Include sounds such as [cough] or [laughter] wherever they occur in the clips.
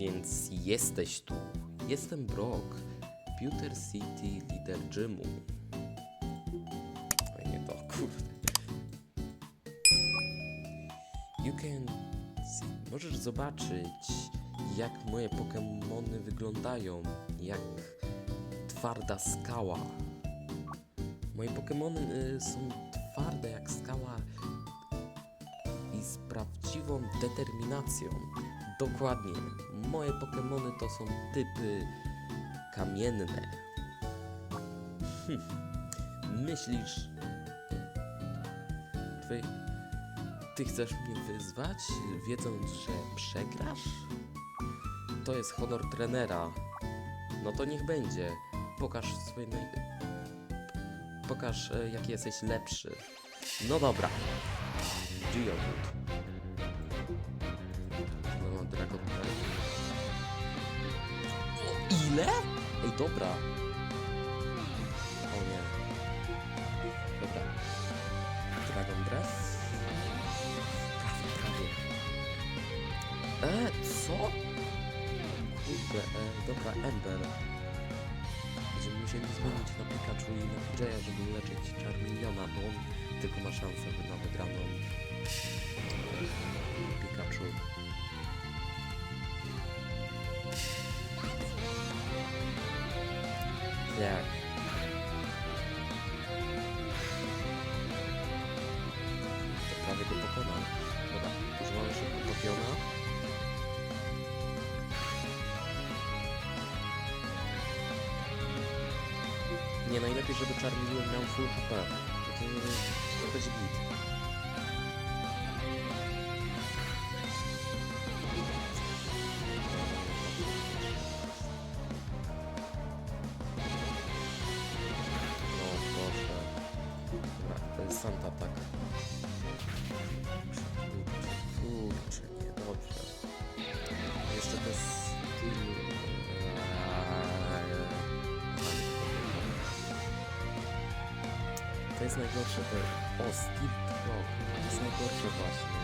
Więc jesteś tu. Jestem Brock, Pewter City lider gymu. Oj, nie to, kurde. You can see. Możesz zobaczyć, jak moje Pokémony wyglądają, jak twarda skała. Moje Pokémony y, są twarde jak skała i z prawdziwą determinacją. Dokładnie. Moje Pokémony to są typy kamienne. Hm. Myślisz. Ty, ty chcesz mnie wyzwać, wiedząc, że przegrasz? To jest honor trenera. No to niech będzie. Pokaż swoje naj... Pokaż, e, jaki jesteś lepszy. No dobra. Geodude. O, ile? Ej, dobra. O nie. Dobra. Dragon Breath. Prawie, prawie. E, co? Kurde, e, dobra, Ember. Będziemy musieli zmienić na Pikachu i na PJ'a, żeby leczyć Charmeleona, bo on tylko ma szansę na wygraną Pikachu. Tak. To prawie go pokonał. Dobra, używamy szybko popiona. Nie, najlepiej, żeby Charmeleon miał full HP. To, to będzie git. Santa atak. Kurczę, niedobrze. Jeszcze to jest... To jest najgorsze, to... O, Steel. To jest najgorsze właśnie.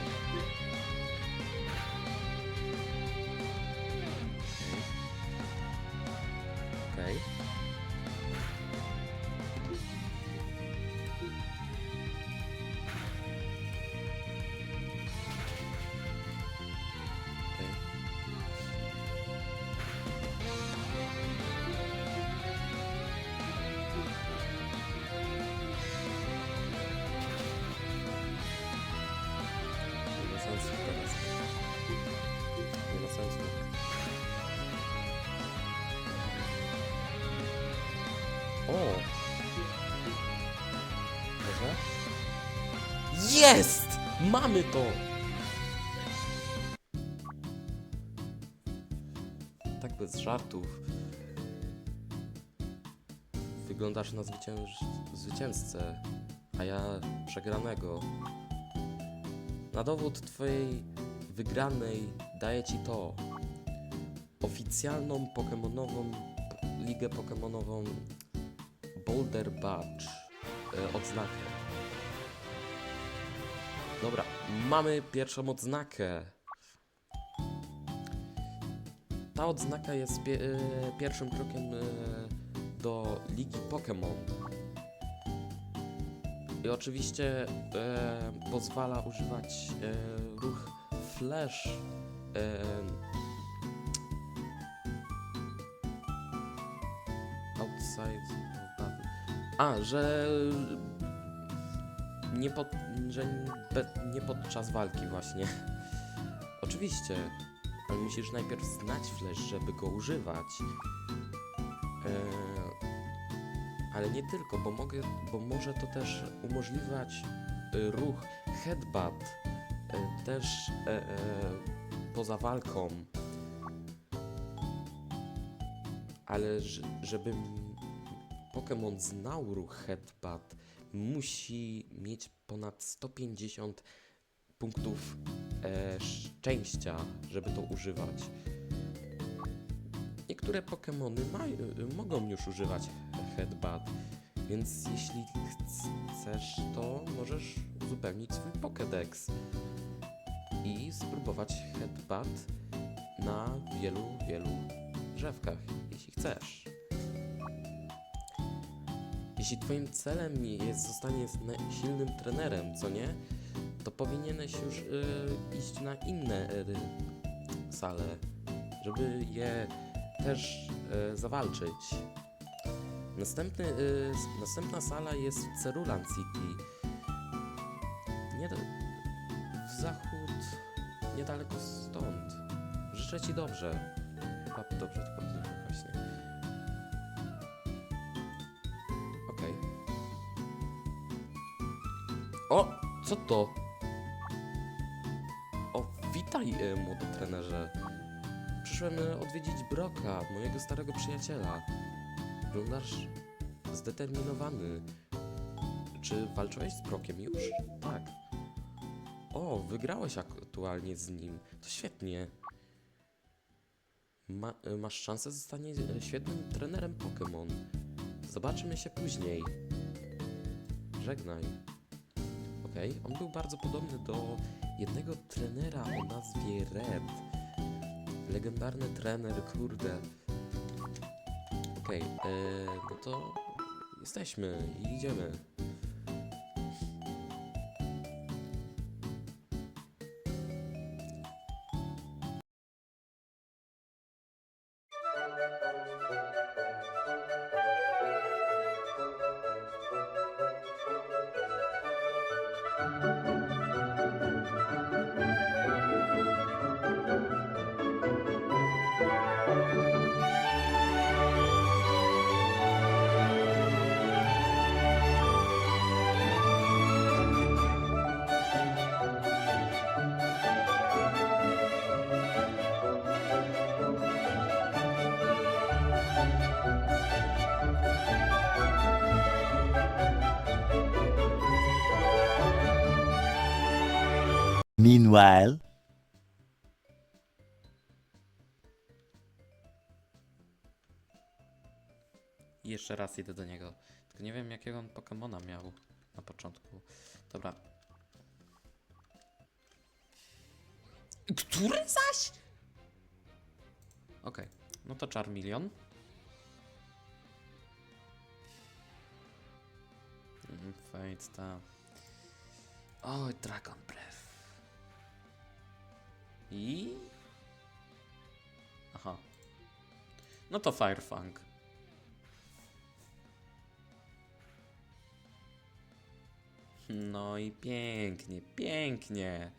Jest! Mamy to! Tak bez żartów. Wyglądasz na zwycięż... zwycięzcę, a ja przegranego. Na dowód twojej wygranej daję ci to. Oficjalną pokemonową ligę pokemonową Boulder Badge. E, odznakę. Dobra, mamy pierwszą odznakę. Ta odznaka jest pie e, pierwszym krokiem e, do ligi Pokémon. I oczywiście e, pozwala używać e, ruch flash. E, outside. of battle. A, że nie, że be, nie podczas walki właśnie. [laughs] Oczywiście, ale musisz najpierw znać flash, żeby go używać. E, ale nie tylko, bo, mogę, bo może to też umożliwiać y, ruch headbutt też e, e, poza walką. Ale żeby Pokémon znał ruch headbutt, musi mieć ponad 150 punktów e, szczęścia, żeby to używać. Niektóre Pokémony y, mogą już używać headbutt, więc jeśli chc- chcesz, to możesz uzupełnić swój Pokédex i spróbować headbutt na wielu, wielu drzewkach, jeśli chcesz. Jeśli twoim celem jest zostanie silnym trenerem, co nie, to powinieneś już y, iść na inne y, sale, żeby je też y, zawalczyć. Następny, y, następna sala jest w Cerulan City. Nie w zachód, niedaleko stąd. Życzę ci dobrze. Chyba dobrze to powiedziałem właśnie. O! Co to? O, witaj, e, młody trenerze. Przyszłem e, odwiedzić Broka, mojego starego przyjaciela. Wyglądasz zdeterminowany. Czy walczyłeś z Brokiem już? Tak. O, wygrałeś aktualnie z nim. To świetnie. Ma, e, masz szansę zostanie świetnym trenerem Pokémon. Zobaczymy się później. Żegnaj. Okej, on był bardzo podobny do jednego trenera o nazwie Red. Legendarny trener, kurde. Okej, e, no to jesteśmy i idziemy. Música Meanwhile, jeszcze raz idę do niego. Tylko nie wiem, jakiego on Pokemona miał na początku. Dobra. Który zaś? Okej, no to Charmeleon. Mm, Fate, ta. Oj, Dragon Breath. I... Aha. No to Firefang. No i pięknie, pięknie.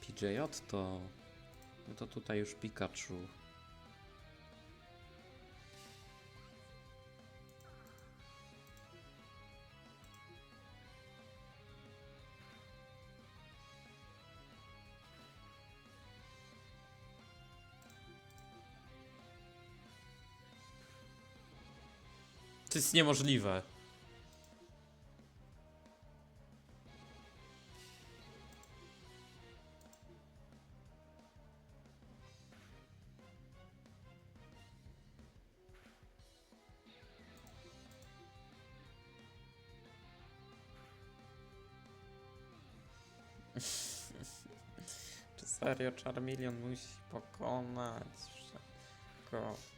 PJ to... No to tutaj już Pikachu. To jest niemożliwe. Serio Charmeleon musi pokonać wszystko?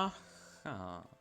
Oh, Aha.